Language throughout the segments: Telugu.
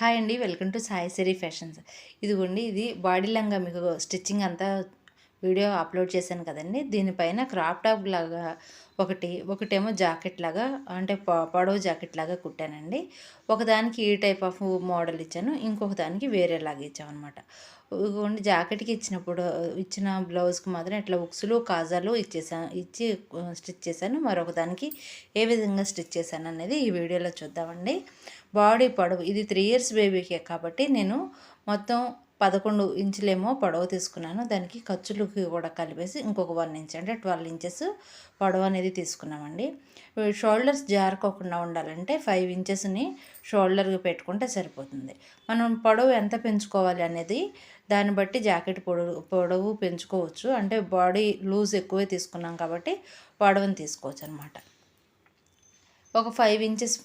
హాయ్ అండి welcome to Sai Siri fashions. ఇదిగోండి ఇది బాడీ లంగా మీకు స్టిచ్చింగ్ అంతా వీడియో అప్లోడ్ చేశాను కదండి. దీనిపైన క్రాప్ టాప్ లాగా ఒకటి ఒకటేమో జాకెట్ లాగా అంటే పొ- పొడవు జాకెట్ లాగా కుట్టానండి. ఒకదానికి ఈ టైప్ ఆఫ్ మోడల్ ఇచ్చాను ఇంకొక దానికి వేరేలాగా ఇచ్చామన్నమాట. ఇదిగోండి జాకెట్కి ఇచ్చినప్పుడు ఇచ్చిన బ్లౌజ్కి మాత్రం ఇట్లా ఉక్సులు కాజాలు ఇచ్చేసాను ఇచ్చి స్టిచ్ చేశాను. మరొక దానికి ఏ విధంగా స్టిచ్ చేశాను అనేది ఈ వీడియోలో చూద్దామండి. బాడీ పొడవు. ఇది త్రీ ఇయర్స్ బేబీకే కాబట్టి నేను మొత్తం పదకొండు ఇంచులేమో పొడవు తీసుకున్నాను. దానికి ఖర్చులకి కూడా కలిపేసి ఇంకొక వన్ ఇంచ్ అంటే ట్వెల్వ్ ఇంచెస్ పొడవు అనేది తీసుకున్నామండి. షోల్డర్స్ జారుకోకుండా ఉండాలంటే ఫైవ్ ఇంచెస్ని షోల్డర్కి పెట్టుకుంటే సరిపోతుంది. మనం పొడవు ఎంత పెంచుకోవాలి అనేది దాన్ని బట్టి జాకెట్ పొడవు పొడవు పెంచుకోవచ్చు. అంటే బాడీ లూజ్ ఎక్కువే తీసుకున్నాం కాబట్టి పొడవుని తీసుకోవచ్చు అనమాట ఒక ఫైవ్ ఇంచెస్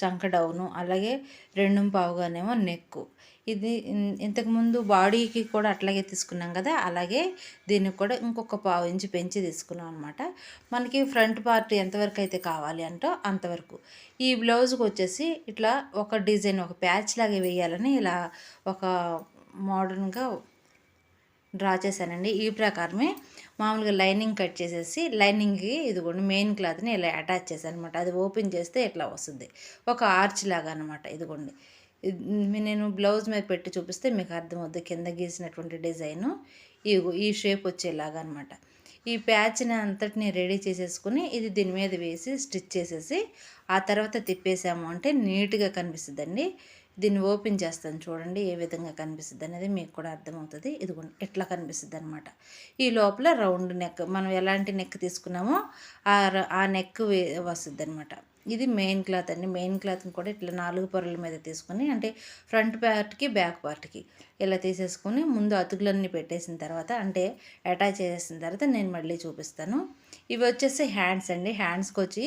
చంక డౌను అలాగే రెండు పావుగానేమో నెక్ ఇది ఇంతకుముందు బాడీకి కూడా అట్లాగే తీసుకున్నాం కదా అలాగే దీనికి కూడా ఇంకొక పావు ఇంచు పెంచి తీసుకున్నాం అనమాట మనకి ఫ్రంట్ పార్ట్ ఎంతవరకు అయితే కావాలి అంటో అంతవరకు. ఈ బ్లౌజ్కి వచ్చేసి ఇట్లా ఒక డిజైన్ ఒక ప్యాచ్ లాగా వేయాలని ఇలా ఒక మోడర్న్గా డ్రా చేశానండి. ఈ ప్రకారమే మామూలుగా లైనింగ్ కట్ చేసేసి లైనింగ్కి ఇదిగోండి మెయిన్ క్లాత్ని ఇలా అటాచ్ చేశాను అనమాట అది ఓపెన్ చేస్తే ఇట్లా వస్తుంది. ఒక ఆర్చ్ లాగా అనమాట ఇదిగోండి. నేను బ్లౌజ్ మీద పెట్టి చూపిస్తే మీకు అర్థమవుద్ది కింద గీసినటువంటి డిజైను. ఈ ఈ షేప్ వచ్చేలాగా అనమాట ఈ ప్యాచ్ని అంతటిని రెడీ చేసేసుకుని ఇది దీని మీద వేసి స్టిచ్ చేసేసి ఆ తర్వాత తిప్పేసాము అంటే నీట్గా కనిపిస్తుందండి. దీన్ని ఓపెన్ చేస్తాను చూడండి ఏ విధంగా కనిపిస్తుంది అనేది మీకు కూడా అర్థమవుతుంది. ఇదిగోండి ఎట్లా కనిపిస్తుంది అనమాట ఈ లోపల రౌండ్ నెక్ మనం ఎలాంటి నెక్ తీసుకున్నామో ఆ ర- ఆ నెక్ వే వస్తుంది అనమాట ఇది మెయిన్ క్లాత్ అండి. మెయిన్ క్లాత్ని కూడా ఇట్లా నాలుగు పొరల మీద తీసుకొని అంటే ఫ్రంట్ పార్ట్కి బ్యాక్ పార్ట్కి ఇలా తీసేసుకొని ముందు అతుకులన్నీ పెట్టేసిన తర్వాత అంటే అటాచ్ చేసిన తర్వాత నేను మళ్ళీ చూపిస్తాను. ఇవి వచ్చేసి హ్యాండ్స్ అండి. హ్యాండ్స్కి వచ్చి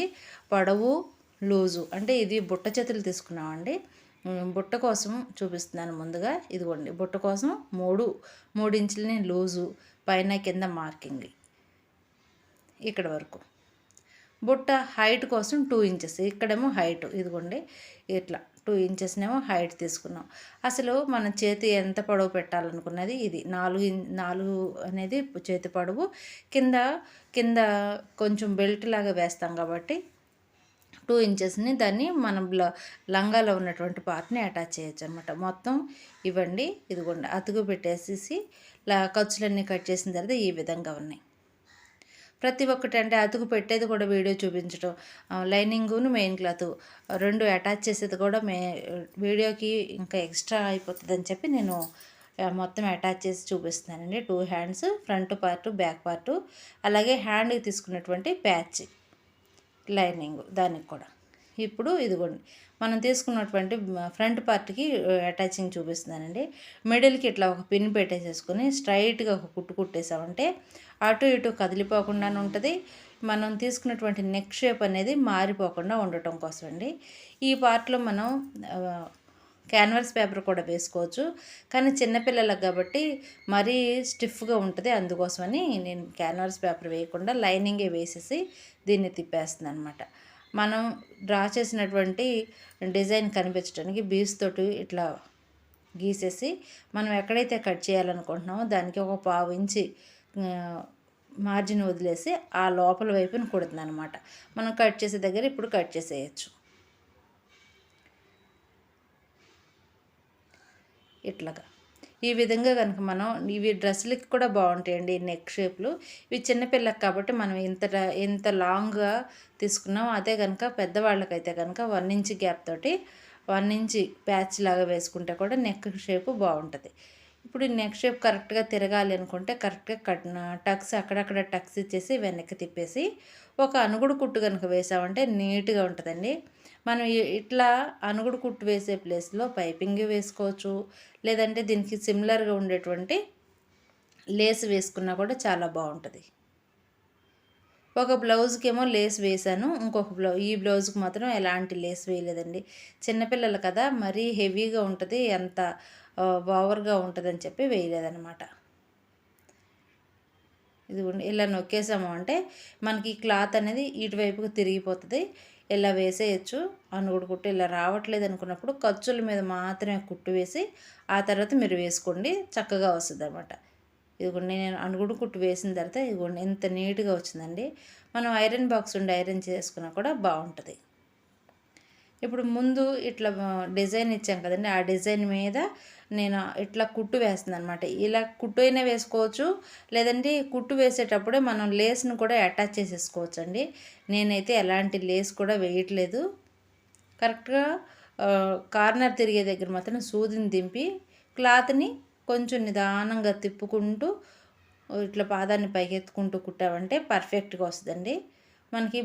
పొడవు లూజు అంటే ఇది బుట్ట చేతులు తీసుకున్నామండి. బుట్ట కోసం చూపిస్తున్నాను ముందుగా. ఇదిగోండి బుట్ట కోసం మూడు మూడు ఇంచులని లూజు పైన కింద మార్కింగ్. ఇక్కడ వరకు. బుట్ట హైట్ కోసం టూ ఇంచెస్ ఇక్కడేమో హైట్. ఇదిగోండి ఇట్లా టూ ఇంచెస్నేమో హైట్ తీసుకున్నాం. అసలు మన చేతి ఎంత పొడవు పెట్టాలనుకున్నది ఇది. నాలుగు నాలుగు అనేది చేతి పొడవు. కింద కింద కొంచెం బెల్ట్ లాగా వేస్తాం కాబట్టి టూ ఇంచెస్ని దాన్ని మనం బ్ల లంగాలో ఉన్నటువంటి పార్ట్ని అటాచ్ చేయొచ్చు అనమాట మొత్తం ఇవ్వండి ఇదిగోండి అతుకు పెట్టేసేసి లా ఖర్చులన్నీ కట్ చేసిన తర్వాత ఈ విధంగా ఉన్నాయి. ప్రతి ఒక్కటి అంటే అతుకు పెట్టేది కూడా వీడియో చూపించడం లైనింగును మెయిన్ క్లాత్ రెండు అటాచ్ చేసేది కూడా మే వీడియోకి ఇంకా ఎక్స్ట్రా అయిపోతుందని చెప్పి నేను మొత్తం అటాచ్ చేసి చూపిస్తున్నానండి. Two hands front part back part అలాగే హ్యాండ్కి తీసుకున్నటువంటి ప్యాచ్. లైనింగ్ దానికి కూడా. ఇప్పుడు ఇదిగోండి. మనం తీసుకున్నటువంటి ఫ్రంట్ పార్ట్కి అటాచింగ్ చూపిస్తున్నానండి. మిడిల్కి ఇట్లా ఒక పిన్ పెట్టేసేసుకొని స్ట్రైట్గా ఒక కుట్టు కుట్టేసామంటే అటు ఇటు కదిలిపోకుండా ఉంటుంది. మనం తీసుకున్నటువంటి నెక్ షేప్ అనేది మారిపోకుండా ఉండటం కోసం అండి ఈ పార్ట్లో మనం క్యాన్వాస్ పేపర్ కూడా వేసుకోవచ్చు. కానీ చిన్నపిల్లలకు కాబట్టి మరీ స్టిఫ్గా ఉంటుంది. అందుకోసమని నేను క్యాన్వాస్ పేపర్ వేయకుండా లైనింగే వేసేసి దీన్ని తిప్పేస్తుంది అనమాట మనం డ్రా చేసినటువంటి డిజైన్ కనిపించడానికి బీస్ తోటి ఇట్లా గీసేసి మనం ఎక్కడైతే కట్ చేయాలనుకుంటున్నామో దానికి ఒక పావు ఇంచి మార్జిన్ వదిలేసి ఆ లోపల వైపున కుడుతుంది అనమాట మనం కట్ చేసే దగ్గర ఇప్పుడు కట్ చేసేయచ్చు. ఇట్లాగా. ఈ విధంగా కనుక మనం ఇవి డ్రెస్సులకి కూడా బాగుంటాయండి నెక్ షేప్లు. ఇవి చిన్నపిల్లకి కాబట్టి మనం ఇంత ఇంత లాంగ్గా తీసుకున్నాం అదే కనుక పెద్దవాళ్ళకైతే కనుక వన్ ఇంచ్ గ్యాప్ తోటి వన్ ఇంచ్ ప్యాచ్ లాగా వేసుకుంటే కూడా నెక్ షేప్ బాగుంటుంది. ఇప్పుడు ఈ నెక్ షేప్ కరెక్ట్గా తిరగాలి అనుకుంటే కరెక్ట్గా కట్ టక్స్ అక్కడక్కడ టక్స్ ఇచ్చేసి వెనక్కి తిప్పేసి ఒక అనుగుడు కుట్టు కనుక వేసామంటే నీట్గా ఉంటుందండి. మనం ఇట్లా అనుగుడు కుట్టు వేసే ప్లేస్లో పైపింగ్ వేసుకోవచ్చు. లేదంటే దీనికి సిమిలర్గా ఉండేటువంటి లేస్ వేసుకున్నా కూడా చాలా బాగుంటుంది. ఒక బ్లౌజ్కి ఏమో లేస్ వేసాను. ఇంకొక బ్లౌ ఈ బ్లౌజ్కి మాత్రం ఎలాంటి లేస్ వేయలేదండి. చిన్నపిల్లలు కదా మరీ హెవీగా ఉంటుంది అంత ఓవర్గా ఉంటుందని చెప్పి వేయలేదన్నమాట. ఇది ఇలా నొక్కేసాము అంటే మనకి క్లాత్ అనేది ఇటువైపుకు తిరిగిపోతుంది. ఇలా వేసేయచ్చు? అనుగుడు కుట్టు ఇలా రావట్లేదు అనుకున్నప్పుడు ఖర్చుల మీద మాత్రమే కుట్టు వేసి ఆ తర్వాత మీరు వేసుకోండి. చక్కగా వస్తుంది అనమాట ఇదిగోండి నేను అనుగుడు కుట్టు వేసిన తర్వాత ఇదిగోండి ఎంత నీట్గా వచ్చిందండి. మనం ఐరన్ బాక్స్ ఉండి ఐరన్ చేసుకున్నా కూడా బాగుంటుంది. ఇప్పుడు ముందు ఇట్లా డిజైన్ ఇచ్చాం కదండి ఆ డిజైన్ మీద నేను ఇట్లా కుట్టు వేస్తుంది అనమాట ఇలా కుట్టు అయినా వేసుకోవచ్చు లేదంటే కుట్టు వేసేటప్పుడే మనం లేస్ను కూడా అటాచ్ చేసేసుకోవచ్చు అండి నేనైతే ఎలాంటి లేస్ కూడా వేయట్లేదు. కరెక్ట్గా కార్నర్ తిరిగే దగ్గర మాత్రం సూదిని దింపి క్లాత్ని కొంచెం నిదానంగా తిప్పుకుంటూ ఇట్లా పాదాన్ని పైకెత్తుకుంటూ కుట్టామంటే పర్ఫెక్ట్గా వస్తుందండి. మనకి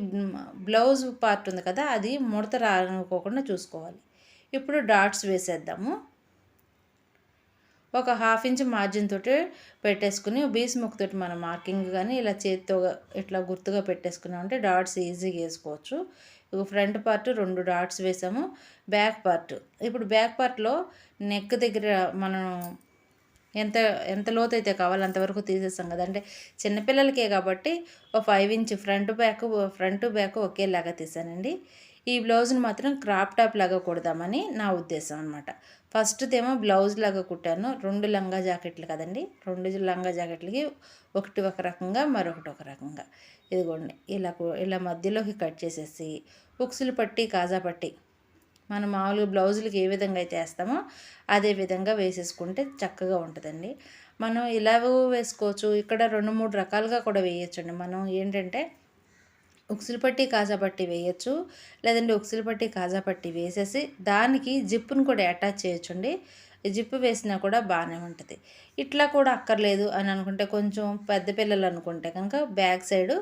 బ్లౌజ్ పార్ట్ ఉంది కదా అది ముడత రానుకోకుండా చూసుకోవాలి. ఇప్పుడు డాట్స్ వేసేద్దాము. ఒక హాఫ్ ఇంచ్ మార్జిన్ తోటి పెట్టేసుకుని బీస్ ముక్తోటి మనం మార్కింగ్ కానీ ఇలా చేతితో ఇట్లా గుర్తుగా పెట్టేసుకున్నామంటే డాట్స్ ఈజీగా వేసుకోవచ్చు. ఇక ఫ్రంట్ పార్ట్ రెండు డాట్స్ వేసాము బ్యాక్ పార్ట్ ఇప్పుడు బ్యాక్ పార్ట్లో నెక్ దగ్గర మనం ఎంత ఎంత లోతు అయితే కావాలో అంతవరకు తీసేస్తాం కదా. అంటే చిన్నపిల్లలకే కాబట్టి ఒక five inch front back front back ఒకేలాగా తీసానండి. ఈ బ్లౌజ్ని మాత్రం క్రాప్ టాప్ లాగా కుడదామని నా ఉద్దేశం అనమాట ఫస్ట్దేమో ఏమో బ్లౌజ్ లాగా కుట్టాను. రెండు లంగా జాకెట్లు కదండి. రెండు లంగా జాకెట్లకి ఒకటి ఒక రకంగా మరొకటి ఒక రకంగా. ఇదిగోండి. ఇలా ఇలా మధ్యలోకి కట్ చేసేసి ఉక్సులు పట్టి కాజా పట్టి మనం మామూలుగా బ్లౌజులకి ఏ విధంగా అయితే వేస్తామో అదే విధంగా వేసేసుకుంటే చక్కగా ఉంటుందండి. మనం ఇలాగూ వేసుకోవచ్చు. ఇక్కడ రెండు మూడు రకాలుగా కూడా వేయచ్చండి. మనం ఏంటంటే ఉక్సులు పట్టి కాజా పట్టి వేయచ్చు. లేదంటే ఉక్సులు పట్టి కాజా పట్టి వేసేసి దానికి జిప్పును కూడా అటాచ్ చేయొచ్చండి. జిప్పు వేసినా కూడా బాగానే ఉంటుంది. ఇట్లా కూడా అక్కర్లేదు అని అనుకుంటే కొంచెం పెద్ద పిల్లలు అనుకుంటే కనుక బ్యాక్ సైడు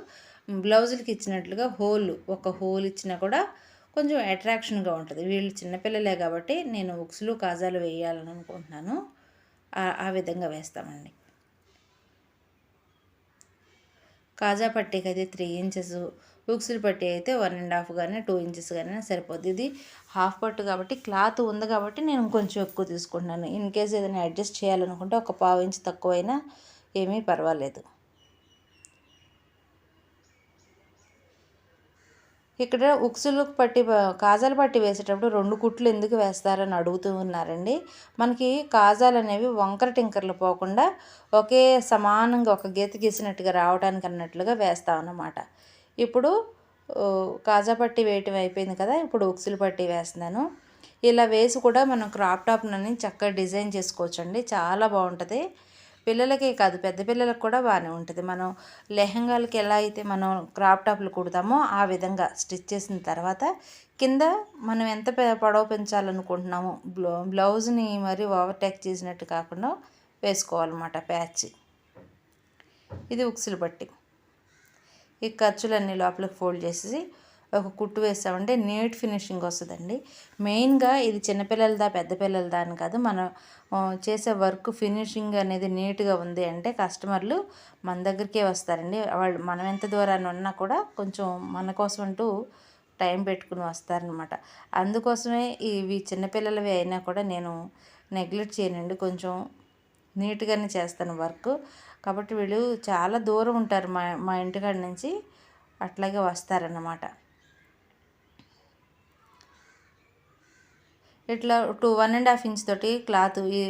బ్లౌజులకి ఇచ్చినట్లుగా హోల్ ఒక హోల్ ఇచ్చినా కూడా కొంచెం అట్రాక్షన్గా ఉంటుంది. వీళ్ళు చిన్నపిల్లలే కాబట్టి నేను ఉక్సులు కాజాలు వేయాలని అనుకుంటున్నాను. ఆ విధంగా వేస్తామండి. కాజా పట్టీకి అయితే త్రీ ఇంచెస్ హుక్స్లు పట్టి అయితే వన్ అండ్ హాఫ్ కానీ టూ ఇంచెస్ కానీ సరిపోద్ది. ఇది హాఫ్ పట్టు కాబట్టి క్లాత్ ఉంది కాబట్టి నేను కొంచెం ఎక్కువ తీసుకుంటున్నాను. ఇన్ కేస్ ఏదైనా అడ్జస్ట్ చేయాలనుకుంటే ఒక పావు ఇంచ్ తక్కువైనా ఏమీ పర్వాలేదు. ఇక్కడ ఉక్సులు పట్టి కాజాలు పట్టి వేసేటప్పుడు రెండు కుట్లు ఎందుకు వేస్తారని అడుగుతూ ఉన్నారండి. మనకి కాజాలు అనేవి వంకర టింకర్లు పోకుండా ఒకే సమానంగా ఒక గీత గీసినట్టుగా రావడానికి అన్నట్లుగా వేస్తాం అన్నమాట. ఇప్పుడు కాజా పట్టి వేయటం అయిపోయింది కదా ఇప్పుడు ఉక్సులు పట్టి వేస్తున్నాను. ఇలా వేసి కూడా మనం క్రాప్ టాప్ని చక్కగా డిజైన్ చేసుకోవచ్చండి. చాలా బాగుంటుంది. పిల్లలకే కాదు పెద్ద పిల్లలకు కూడా బాగానే ఉంటుంది. మనం లెహంగాలకి ఎలా అయితే మనం క్రాప్ టాప్లు కుడతామో ఆ విధంగా స్టిచ్ చేసిన తర్వాత కింద మనం ఎంత పొడవు పెంచాలనుకుంటున్నామో బ్లౌ బ్లౌజ్ని మరి ఓవర్టేక్ చేసినట్టు కాకుండా వేసుకోవాలన్నమాట ప్యాచ్. ఇది ఉక్సులు బట్టి ఈ ఖర్చులన్నీ లోపలికి ఫోల్డ్ చేసేసి ఒక కుట్టు వేసామంటే నీట్ ఫినిషింగ్ వస్తుందండి. మెయిన్గా ఇది చిన్నపిల్లలదా పెద్దపిల్లలదా అని కాదు మనం చేసే వర్క్ ఫినిషింగ్ అనేది నీట్గా ఉంది అంటే కస్టమర్లు మన దగ్గరికే వస్తారండి. వాళ్ళు మనం ఎంత దూరాన్ని ఉన్నా కూడా కొంచెం మన కోసం అంటూ టైం పెట్టుకుని వస్తారనమాట. అందుకోసమే ఇవి చిన్నపిల్లలవి అయినా కూడా నేను నెగ్లెక్ట్ చేయనండి. కొంచెం నీట్గానే చేస్తాను వర్క్. కాబట్టి వీళ్ళు చాలా దూరం ఉంటారు మా మా ఇంటికాడ నుంచి అట్లాగే వస్తారన్నమాట. ఇట్లా two one and half inch తోటి క్లాత్ ఈ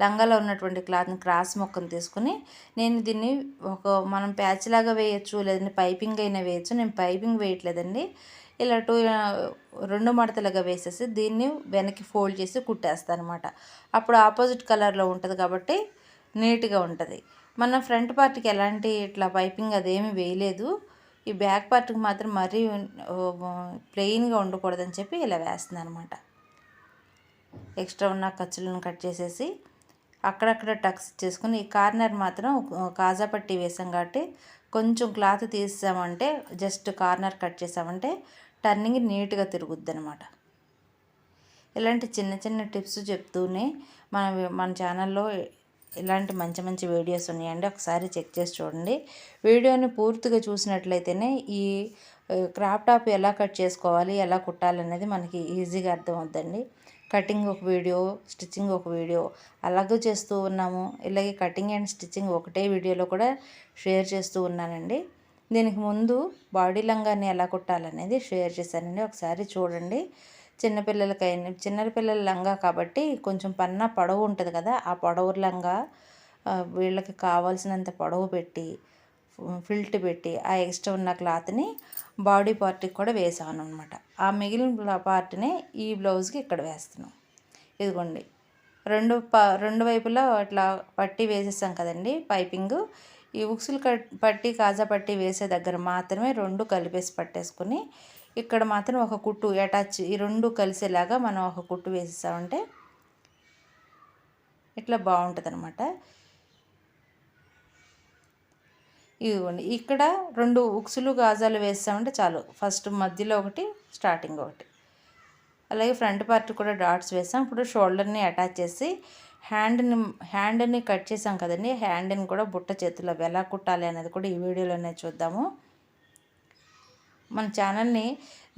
లంగాలో ఉన్నటువంటి క్లాత్ని క్రాస్ మొక్కను తీసుకుని నేను దీన్ని ఒక మనం ప్యాచ్ లాగా వేయచ్చు లేదంటే పైపింగ్ అయినా వేయచ్చు నేను పైపింగ్ వేయట్లేదండి. ఇలా టూ రెండు మడతలుగా వేసేసి దీన్ని వెనక్కి ఫోల్డ్ చేసి కుట్టేస్తాను అనమాట అప్పుడు ఆపోజిట్ కలర్లో ఉంటుంది కాబట్టి నీట్గా ఉంటుంది. మన ఫ్రంట్ పార్ట్కి ఎలాంటి ఇట్లా పైపింగ్ అదేమి వేయలేదు. ఈ బ్యాక్ పార్ట్కి మాత్రం మరీ ప్లెయిన్గా ఉండకూడదని చెప్పి ఇలా వేస్తున్నాను అనమాట ఎక్స్ట్రా ఉన్న ఖర్చులను కట్ చేసేసి అక్కడక్కడ టక్స్ చేసుకుని ఈ కార్నర్ మాత్రం కాజా పట్టి వేసాం కాబట్టి కొంచెం క్లాత్ తీసామంటే జస్ట్ కార్నర్ కట్ చేసామంటే టర్నింగ్ నీట్గా తిరుగుద్ది అనమాట ఇలాంటి చిన్న చిన్న టిప్స్ చెప్తూనే మన మన ఛానల్లో ఇలాంటి మంచి మంచి వీడియోస్ ఉన్నాయండి. ఒకసారి చెక్ చేసి చూడండి. వీడియోని పూర్తిగా చూసినట్లయితేనే ఈ క్రాప్ టాప్ ఎలా కట్ చేసుకోవాలి ఎలా కుట్టాలనేది మనకి ఈజీగా అర్థమవుద్దండి. కటింగ్ ఒక వీడియో స్టిచ్చింగ్ ఒక వీడియో అలాగే చేస్తూ ఉన్నాము. ఇలాగే కటింగ్ అండ్ స్టిచ్చింగ్ ఒకటే వీడియోలో కూడా షేర్ చేస్తూ ఉన్నానండి. దీనికి ముందు బాడీ లంగాన్ని ఎలా కుట్టాలనేది షేర్ చేశానండి. ఒకసారి చూడండి. చిన్నపిల్లలకైనా చిన్న పిల్లల లంగా కాబట్టి కొంచెం పన్న పొడవు ఉంటుంది కదా ఆ పొడవు లంగా వీళ్ళకి కావాల్సినంత పొడవు పెట్టి ఫిల్ట్ పెట్టి ఆ ఎక్స్ట్రా ఉన్న క్లాత్ని బాడీ పార్ట్కి కూడా వేసాను అనమాట ఆ మిగిలిన పార్ట్ని ఈ బ్లౌజ్కి ఇక్కడ వేస్తున్నాం. ఇదిగోండి. రెండు ప రెండు వైపులా అట్లా పట్టి వేసేసాం కదండి పైపింగ్. ఈ ఉక్సులు పట్టి కాజా పట్టి వేసే దగ్గర మాత్రమే రెండు కలిపేసి పట్టేసుకుని ఇక్కడ మాత్రం ఒక కుట్టు అటాచ్ ఈ రెండు కలిసేలాగా మనం ఒక కుట్టు వేసేసామంటే ఇట్లా బాగుంటుంది అనమాట ఇదిగోండి ఇక్కడ రెండు ఉక్సులు గాజాలు వేసామంటే చాలు. ఫస్ట్ మధ్యలో ఒకటి స్టార్టింగ్ ఒకటి. అలాగే ఫ్రంట్ పార్ట్ కూడా డాట్స్ వేసాం ఇప్పుడు షోల్డర్ని అటాచ్ చేసి హ్యాండ్ని హ్యాండ్ని కట్ చేసాం కదండి. హ్యాండ్ని కూడా బుట్ట చేతిలో ఎలా కుట్టాలి అనేది కూడా ఈ వీడియోలోనే చూద్దాము. మన ఛానల్ని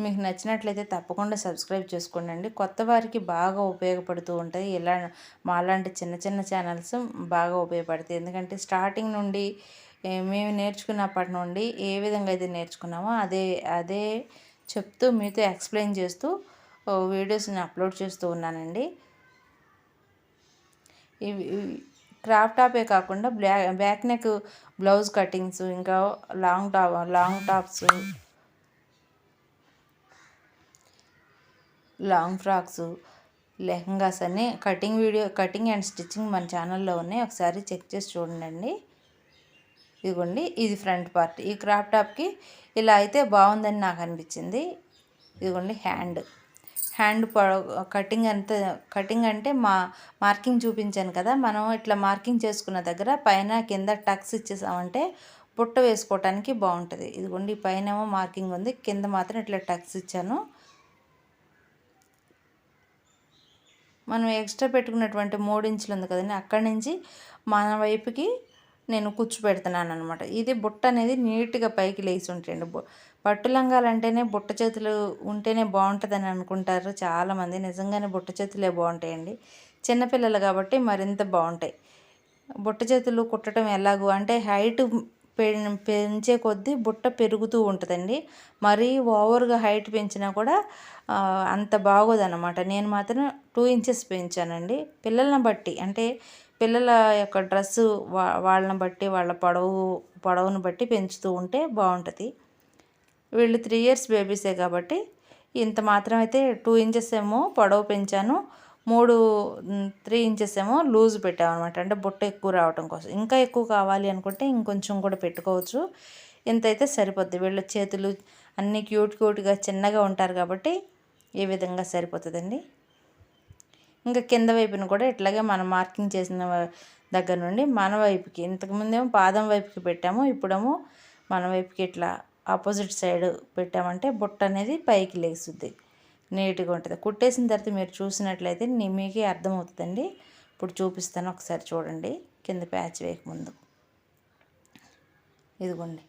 మీకు నచ్చినట్లయితే తప్పకుండా సబ్స్క్రైబ్ చేసుకోండి కొత్త వారికి బాగా ఉపయోగపడుతూ ఉంటుంది ఇలా మాలాంటి చిన్న చిన్న ఛానల్స్ బాగా ఉపయోగపడతాయి. ఎందుకంటే స్టార్టింగ్ నుండి మేము నేర్చుకున్నప్పటి నుండి ఏ విధంగా అయితే నేర్చుకున్నామో అదే అదే చెప్తూ మీతో ఎక్స్ప్లెయిన్ చేస్తూ వీడియోస్ని అప్లోడ్ చేస్తూ ఉన్నానండి. ఇవి క్రాప్ టాపే కాకుండా black back neck blouse cuttings ఇంకా long top long tops long frocks lehengas అన్నీ cutting video cutting and stitching మన ఛానల్లో ఉన్నాయి. ఒకసారి చెక్ చేసి చూడండి ఇదిగోండి ఇది ఫ్రంట్ పార్ట్. ఈ క్రాప్ టాప్కి ఇలా అయితే బాగుందని నాకు అనిపించింది. ఇదిగోండి హ్యాండ్. హ్యాండ్ కటింగ్ అంత కటింగ్ అంటే మా మార్కింగ్ చూపించాను కదా. మనం ఇట్లా మార్కింగ్ చేసుకున్న దగ్గర పైన కింద టక్స్ ఇచ్చేసామంటే బుట్ట వేసుకోవటానికి బాగుంటుంది. ఇదిగోండి పైన మార్కింగ్ ఉంది. కింద మాత్రం ఇట్లా టక్స్ ఇచ్చాను. మనం ఎక్స్ట్రా పెట్టుకున్నటువంటి మూడు ఇంచులు ఉంది కదండి అక్కడి నుంచి మన వైపుకి నేను కూర్చు పెడుతున్నాను అనమాట ఇది బుట్ట అనేది నీట్గా పైకి లేచి ఉంటాయండి. పట్టు లంగాలు అంటేనే బుట్ట చేతులు ఉంటేనే బాగుంటుందని అనుకుంటారు చాలామంది. నిజంగానే బుట్ట చేతులే బాగుంటాయండి. చిన్నపిల్లలు కాబట్టి మరింత బాగుంటాయి. బుట్ట చేతులు కుట్టడం ఎలాగో అంటే హైట్ పెంచే కొద్దీ బుట్ట పెరుగుతూ ఉంటుందండి. మరీ ఓవర్గా హైట్ పెంచినా కూడా అంత బాగోదన్నమాట. నేను మాత్రం టూ ఇంచెస్ పెంచానండి. పిల్లలను బట్టి అంటే పిల్లల యొక్క డ్రెస్సు వా వాళ్ళని బట్టి వాళ్ళ పొడవు పొడవును బట్టి పెంచుతూ ఉంటే బాగుంటుంది. వీళ్ళు త్రీ ఇయర్స్ బేబీసే కాబట్టి ఇంత మాత్రం అయితే టూ ఇంచెస్ ఏమో పొడవు పెంచాను. మూడు త్రీ ఇంచెస్ ఏమో లూజ్ పెట్టామన్నమాట. అంటే బుట్ట ఎక్కువ రావడం కోసం. ఇంకా ఎక్కువ కావాలి అనుకుంటే ఇంకొంచెం కూడా పెట్టుకోవచ్చు. ఇంత అయితే సరిపోద్ది. వీళ్ళ చేతులు అన్నీ క్యూట్ క్యూట్గా చిన్నగా ఉంటారు కాబట్టి ఈ విధంగా సరిపోతుందండి? ఇంకా కింద వైపున కూడా ఇట్లాగే మనం మార్కింగ్ చేసిన దగ్గర నుండి మన వైపుకి. ఇంతకుముందేమో పాదం వైపుకి పెట్టాము. ఇప్పుడేమో మన వైపుకి ఇట్లా ఆపోజిట్ సైడ్ పెట్టామంటే బుట్ట అనేది పైకి లేస్తుంది నీట్గా ఉంటుంది. కుట్టేసిన తర్వాత మీరు చూసినట్లయితే మీకే అర్థమవుతుందండి. ఇప్పుడు చూపిస్తాను ఒకసారి చూడండి. కింద ప్యాచ్ వేయకముందు. ఇదిగోండి.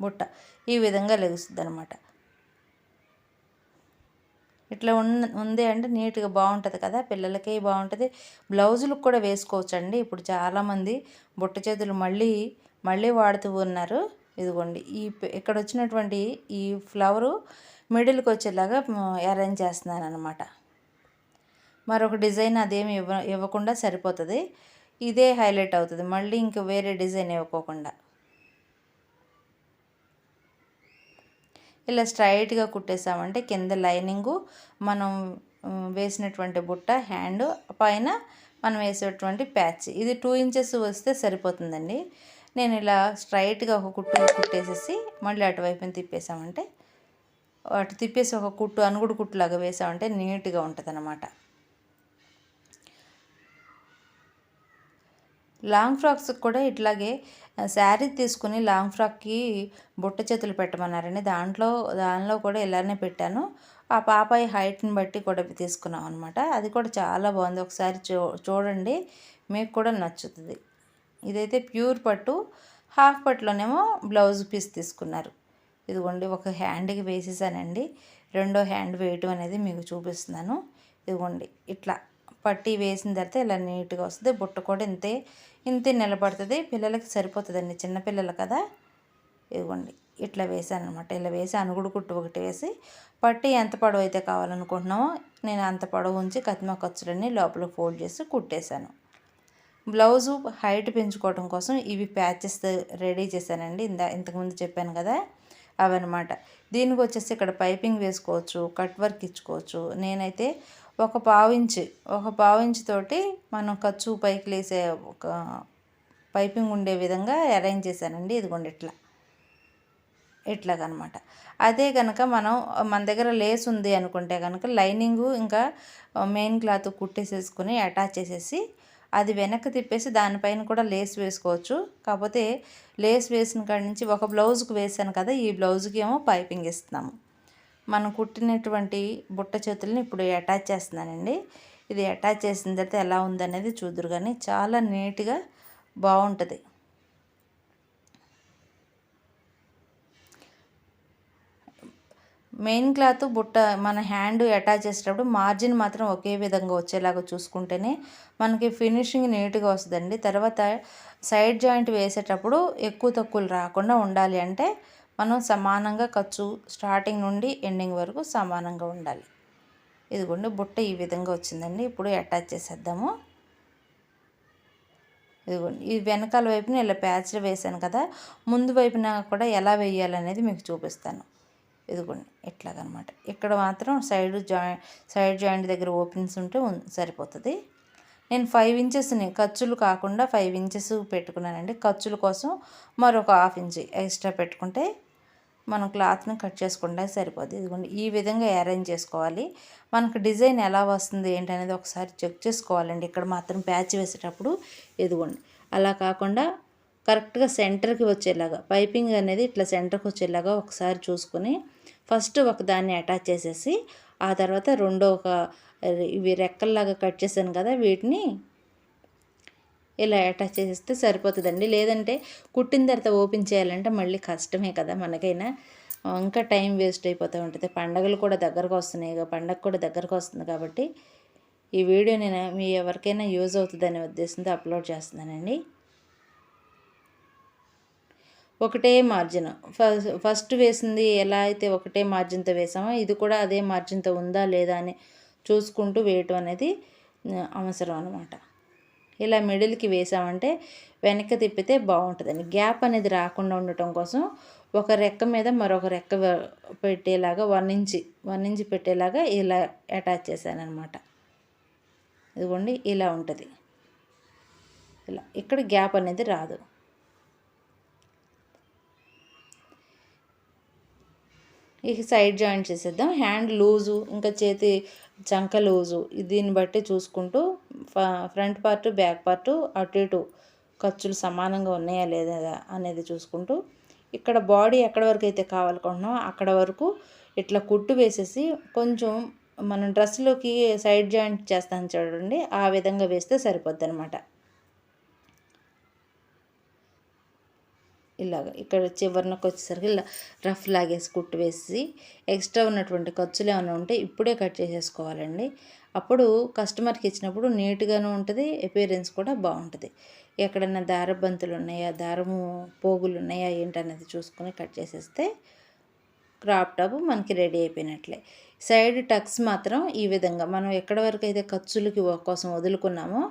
బుట్ట. ఈ విధంగా లెగుస్తుంది అనమాట ఇట్లా ఉంది అంటే నీట్గా బాగుంటుంది కదా. పిల్లలకి బాగుంటుంది. బ్లౌజులకు కూడా వేసుకోవచ్చండి. ఇప్పుడు చాలామంది బుట్ట చేతులు మళ్ళీ మళ్ళీ వాడుతూ ఉన్నారు. ఇదిగోండి. ఈ ఇక్కడ వచ్చినటువంటి ఈ ఫ్లవరు మిడిల్కి వచ్చేలాగా అరేంజ్ చేస్తున్నాను అనమాట మరొక డిజైన్ అదేమి ఇవ్వ ఇవ్వకుండా సరిపోతుంది. ఇదే హైలైట్ అవుతుంది. మళ్ళీ ఇంక వేరే డిజైన్ ఇవ్వకోకుండా. ఇలా స్ట్రైట్గా కుట్టేసామంటే కింద లైనింగు మనం వేసినటువంటి బుట్ట హ్యాండ్ పైన మనం వేసేటువంటి ప్యాచ్. ఇది టూ ఇంచెస్ వస్తే సరిపోతుందండి. నేను ఇలా స్ట్రైట్గా ఒక కుట్టు కుట్టేసేసి మళ్ళీ అటువైపుని తిప్పేసామంటే అటు తిప్పేసి ఒక కుట్టు అనుగుడు కుట్టులాగా వేసామంటే నీట్గా ఉంటుంది అన్నమాట లాంగ్ ఫ్రాక్స్ కూడా ఇట్లాగే శారీ తీసుకుని లాంగ్ ఫ్రాక్కి బుట్ట చేతులు పెట్టమన్నారని దాంట్లో దానిలో కూడా ఇలానే పెట్టాను. ఆ పాపాయి హైట్ని బట్టి కూడా తీసుకున్నాం అనమాట అది కూడా చాలా బాగుంది. ఒకసారి చూ చూడండి. మీకు కూడా నచ్చుతుంది. ఇదైతే ప్యూర్ పట్టు. హాఫ్ పట్టులోనేమో బ్లౌజ్ పీస్ తీసుకున్నారు. ఇదిగోండి ఒక హ్యాండ్కి వేసేసానండి రెండో హ్యాండ్ వేయటం అనేది మీకు చూపిస్తున్నాను. ఇదిగోండి ఇట్లా పట్టి వేసిన తర్వాత ఇలా నీట్గా వస్తుంది. బుట్ట కూడా ఇంతే ఇంతే నిలబడుతుంది. పిల్లలకి సరిపోతుందండి. చిన్నపిల్లలు కదా. ఇదిగోండి ఇట్లా వేసాను అనమాట ఇలా వేసి అనుగుడు కుట్టు ఒకటి వేసి పట్టి ఎంత పొడవు అయితే కావాలనుకుంటున్నామో నేను అంత పొడవు ఉంచి కత్తిమ ఖర్చులన్నీ లోపల ఫోల్డ్ చేసి కుట్టేశాను. బ్లౌజు హైట్ పెంచుకోవడం కోసం ఇవి ప్యాచెస్ రెడీ చేశానండి. ఇందా ఇంతకుముందు చెప్పాను కదా. అవన్నమాట. దీనికి వచ్చేసి ఇక్కడ పైపింగ్ వేసుకోవచ్చు కట్ వర్క్ ఇచ్చుకోవచ్చు. నేనైతే ఒక పావు ఒక పావు ఇంచు తోటి మనం ఖర్చు పైకి లేసే ఒక పైపింగ్ ఉండే విధంగా అరేంజ్ చేశానండి. ఇదిగోండి ఇట్లా. ఇట్లాగనమాట. అదే కనుక మనం మన దగ్గర లేస్ ఉంది అనుకుంటే కనుక లైనింగు ఇంకా మెయిన్ క్లాత్ కుట్టేసేసుకుని అటాచ్ చేసేసి అది వెనక్కి తిప్పేసి దానిపైన కూడా లేస్ వేసుకోవచ్చు. కాకపోతే లేస్ వేసిన కాడి నుంచి ఒక బ్లౌజ్కి వేసాను కదా ఈ బ్లౌజ్కి ఏమో పైపింగ్ ఇస్తున్నాము. మనం కుట్టినటువంటి బుట్ట చేతుల్ని ఇప్పుడు అటాచ్ చేస్తున్నానండి. ఇది అటాచ్ చేసిన తర్వాత ఎలా ఉందనేది చూద్దరు కానీ చాలా నీట్గా బాగుంటుంది. మెయిన్ క్లాత్ బుట్ట మన హ్యాండ్ అటాచ్ చేసేటప్పుడు మార్జిన్ మాత్రం ఒకే విధంగా వచ్చేలాగా చూసుకుంటేనే మనకి ఫినిషింగ్ నీట్గా వస్తుందండి. తర్వాత సైడ్ జాయింట్ వేసేటప్పుడు ఎక్కువ తక్కువలు రాకుండా ఉండాలి అంటే మనం సమానంగా ఖర్చు స్టార్టింగ్ నుండి ఎండింగ్ వరకు సమానంగా ఉండాలి. ఇదిగోండి బుట్ట ఈ విధంగా వచ్చిందండి. ఇప్పుడు అటాచ్ చేసేద్దాము. ఇదిగోండి. ఈ వెనకాల వైపున ఇలా ప్యాచ్లు వేసాను కదా ముందు వైపున కూడా ఎలా వేయాలనేది మీకు చూపిస్తాను. ఇదిగోండి ఇట్లాగనమాట. ఇక్కడ మాత్రం సైడ్ జాయింట్ సైడ్ జాయింట్ దగ్గర ఓపెన్స్ ఉంటే సరిపోతుంది. నేను ఫైవ్ ఇంచెస్ని ఖర్చులు కాకుండా ఫైవ్ ఇంచెస్ పెట్టుకున్నానండి. ఖర్చుల కోసం మరొక హాఫ్ ఇంచ్ ఎక్స్ట్రా పెట్టుకుంటే మనం క్లాత్ని కట్ చేసుకుంటే సరిపోద్ది. ఇదిగోండి ఈ విధంగా అరేంజ్ చేసుకోవాలి. మనకు డిజైన్ ఎలా వస్తుంది ఏంటనేది ఒకసారి చెక్ చేసుకోవాలండి. ఇక్కడ మాత్రం ప్యాచ్ వేసేటప్పుడు ఇదిగోండి అలా కాకుండా కరెక్ట్గా సెంటర్కి వచ్చేలాగా పైపింగ్ అనేది ఇట్లా సెంటర్కి వచ్చేలాగా ఒకసారి చూసుకొని ఫస్ట్ ఒకదాన్ని అటాచ్ చేసేసి ఆ తర్వాత రెండో ఒక ఇవి రెక్కల్లాగా కట్ చేశాను కదా వీటిని ఇలా అటాచ్ చేసేస్తే సరిపోతుందండి. లేదంటే కుట్టిన తర్వాత ఓపెన్ చేయాలంటే మళ్ళీ కష్టమే కదా మనకైనా. ఇంకా టైం వేస్ట్ అయిపోతూ ఉంటుంది. పండగలు కూడా దగ్గరకు వస్తున్నాయి పండగ కూడా దగ్గరకు వస్తుంది కాబట్టి ఈ వీడియో నేను మీ ఎవరికైనా యూజ్ అవుతుందనే ఉద్దేశంతో అప్లోడ్ చేస్తున్నానండి. ఒకటే మార్జిన్ ఫస్ట్ ఫస్ట్ వేసింది ఎలా అయితే ఒకటే మార్జిన్తో వేసామో ఇది కూడా అదే మార్జిన్తో ఉందా లేదా అని చూసుకుంటూ వేయటం అనేది అవసరం అనమాట ఇలా మిడిల్కి వేసామంటే వెనక్కి తిప్పితే బాగుంటుందండి గ్యాప్ అనేది రాకుండా ఉండటం కోసం ఒక రెక్క మీద మరొక రెక్క పెట్టేలాగా వన్ ఇంచి వన్ ఇంచి పెట్టేలాగా ఇలా అటాచ్ చేశాను అనమాట ఇదిగోండి ఇలా ఉంటుంది. ఇలా ఇక్కడ గ్యాప్ అనేది రాదు. ఇక సైడ్ జాయింట్ చేసేద్దాం. హ్యాండ్ లూజు ఇంకా చేతి చంక లూజు దీన్ని బట్టి చూసుకుంటూ ఫ్రంట్ పార్ట్ బ్యాక్ పార్ట్ అటు ఇటు ఖర్చులు సమానంగా ఉన్నాయా లేదా అనేది చూసుకుంటూ ఇక్కడ బాడీ ఎక్కడ వరకు అయితే కావాలనుకుంటున్నామో అక్కడ వరకు ఇట్లా కుట్టు వేసేసి కొంచెం మనం డ్రెస్లోకి సైడ్ జాయింట్ చేస్తాను చూడండి ఆ విధంగా వేస్తే సరిపోద్ది అనమాట ఇలాగ ఇక్కడ చివరినకు వచ్చేసరికి ఇలా రఫ్ లాగేసి కుట్టు వేసి ఎక్స్ట్రా ఉన్నటువంటి ఖర్చులు ఏమైనా ఉంటే ఇప్పుడే కట్ చేసేసుకోవాలండి. అప్పుడు కస్టమర్కి ఇచ్చినప్పుడు నీట్గాను ఉంటుంది అపీరెన్స్ కూడా బాగుంటుంది. ఎక్కడన్నా దారబంతులు ఉన్నాయా దారము పోగులు ఉన్నాయా ఏంటనేది చూసుకొని కట్ చేసేస్తే క్రాప్ టాప్ మనకి రెడీ అయిపోయినట్లే. సైడ్ టక్స్ మాత్రం ఈ విధంగా మనం ఎక్కడి వరకు అయితే ఖర్చులకి కోసం వదులుకున్నామో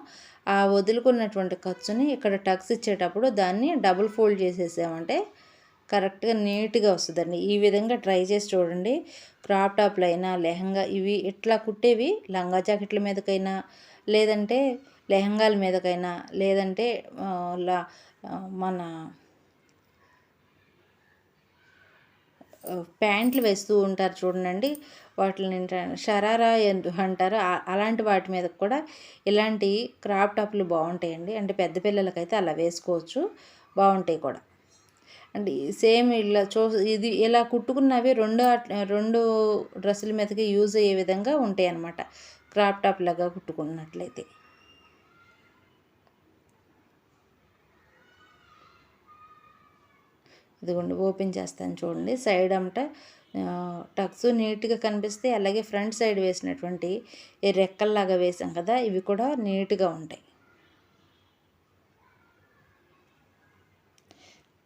ఆ వదులుకున్నటువంటి ఖర్చుని ఇక్కడ టక్స్ ఇచ్చేటప్పుడు దాన్ని డబుల్ ఫోల్డ్ చేసేసామంటే కరెక్ట్గా నీట్గా వస్తుందండి. ఈ విధంగా ట్రై చేసి చూడండి. క్రాప్ టాప్లు అయినా లెహంగా ఇవి ఇట్లా కుట్టేవి లంగా జాకెట్ల మీదకైనా లేదంటే లెహంగాల మీదకైనా లేదంటే మన ప్యాంట్లు వేస్తూ ఉంటారు చూడండి వాటిని షరారా అంటారు. అలాంటి వాటి మీద కూడా ఇలాంటి క్రాప్ టాప్లు బాగుంటాయండి. అంటే పెద్ద పిల్లలకైతే అలా వేసుకోవచ్చు. బాగుంటాయి కూడా. అంటే సేమ్ ఇలా చూ ఇది ఇలా కుట్టుకున్నవి రెండు రెండు డ్రెస్సుల మీదకి యూజ్ అయ్యే విధంగా ఉంటాయి అన్నమాట క్రాప్ టాప్ లాగా కుట్టుకున్నట్లయితే. ఇదిగోండి ఓపెన్ చేస్తాను చూడండి. సైడ్ అమ్మట టక్స్ నీట్గా కనిపిస్తే అలాగే ఫ్రంట్ సైడ్ వేసినటువంటి ఈ రెక్కల్లాగా వేసాం కదా ఇవి కూడా నీట్గా ఉంటాయి.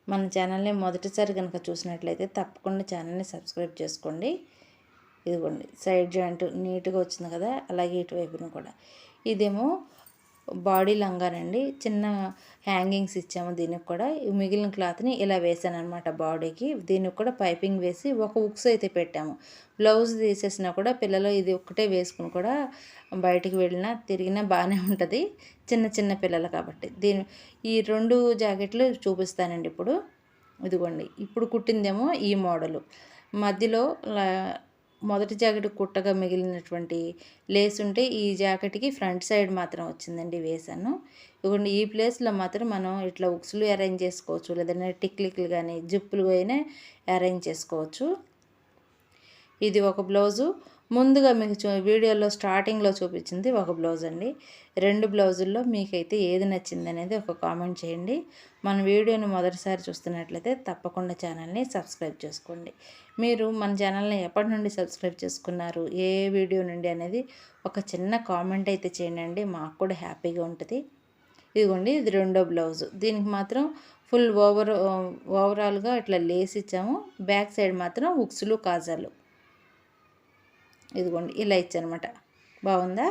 మన ఛానల్ని మొదటిసారి కనుక చూసినట్లయితే తప్పకుండా ఛానల్ని సబ్స్క్రైబ్ చేసుకోండి. ఇదిగోండి సైడ్ జాయింట్ నీట్గా వచ్చింది కదా అలాగే ఇటువైపున కూడా. ఇదేమో బాడీ లంగానండి. చిన్న హ్యాంగింగ్స్ ఇచ్చాము దీనికి కూడా. మిగిలిన క్లాత్ని ఇలా వేసాను అనమాట బాడీకి. దీనికి కూడా పైపింగ్ వేసి ఒక ఉక్స్ అయితే పెట్టాము. బ్లౌజ్ తీసేసినా కూడా పిల్లలు ఇది ఒక్కటే వేసుకుని కూడా బయటికి వెళ్ళినా తిరిగినా బాగానే ఉంటుంది. చిన్న చిన్న పిల్లలు కాబట్టి. దీని ఈ రెండు జాకెట్లు చూపిస్తానండి ఇప్పుడు. ఇదిగోండి. ఇప్పుడు కుట్టిందేమో ఈ మోడలు. మధ్యలో లా- మొదటి జాకెట్ కుట్టగా మిగిలినటువంటి లేస్ ఉంటే ఈ జాకెట్కి ఫ్రంట్ సైడ్ మాత్రం వచ్చిందండి వేసాను. ఇవ్వండి ఈ ప్లేస్లో మాత్రం మనం ఇట్లా ఉక్సులు అరేంజ్ చేసుకోవచ్చు లేదంటే టిక్లిక్లు కానీ జిప్పులు అయినా అరేంజ్ చేసుకోవచ్చు. ఇది ఒక బ్లౌజు ముందుగా మీకు చూ వీడియోలో స్టార్టింగ్లో చూపించింది ఒక బ్లౌజ్ అండి. రెండు బ్లౌజుల్లో మీకైతే ఏది నచ్చింది అనేది ఒక కామెంట్ చేయండి. మన వీడియోని మొదటిసారి చూస్తున్నట్లయితే తప్పకుండా ఛానల్ని సబ్స్క్రైబ్ చేసుకోండి. మీరు మన ఛానల్ని ఎప్పటి నుండి సబ్స్క్రైబ్ చేసుకున్నారు? ఏ వీడియో నుండి అనేది ఒక చిన్న కామెంట్ అయితే చేయండి. మాకు కూడా హ్యాపీగా ఉంటుంది. ఇదిగోండి ఇది రెండో బ్లౌజ్. దీనికి మాత్రం ఫుల్ ఓవర్ ఓవరాల్గా ఇట్లా లేస్ ఇచ్చాము. బ్యాక్ సైడ్ మాత్రం ఉక్సులు కాజాలు. ఇదిగోండి ఇలా ఇచ్చానమాట బాగుందా?